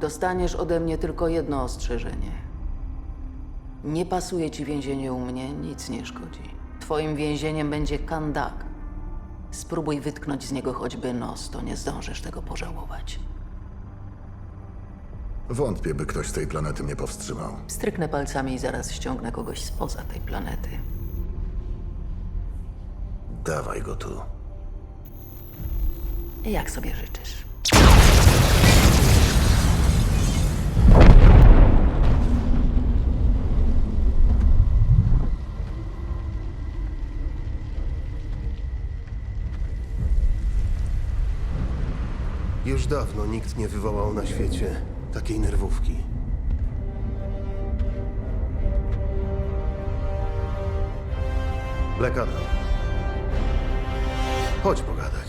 Dostaniesz ode mnie tylko jedno ostrzeżenie. Nie pasuje ci więzienie u mnie, nic nie szkodzi. Twoim więzieniem będzie Kandak. Spróbuj wytknąć z niego choćby nos, to nie zdążysz tego pożałować. Wątpię, by ktoś z tej planety mnie powstrzymał. Stryknę palcami i zaraz ściągnę kogoś spoza tej planety. Dawaj go tu. Jak sobie życzysz. Już dawno nikt nie wywołał na świecie takiej nerwówki. Black Adam. Chodź pogadać.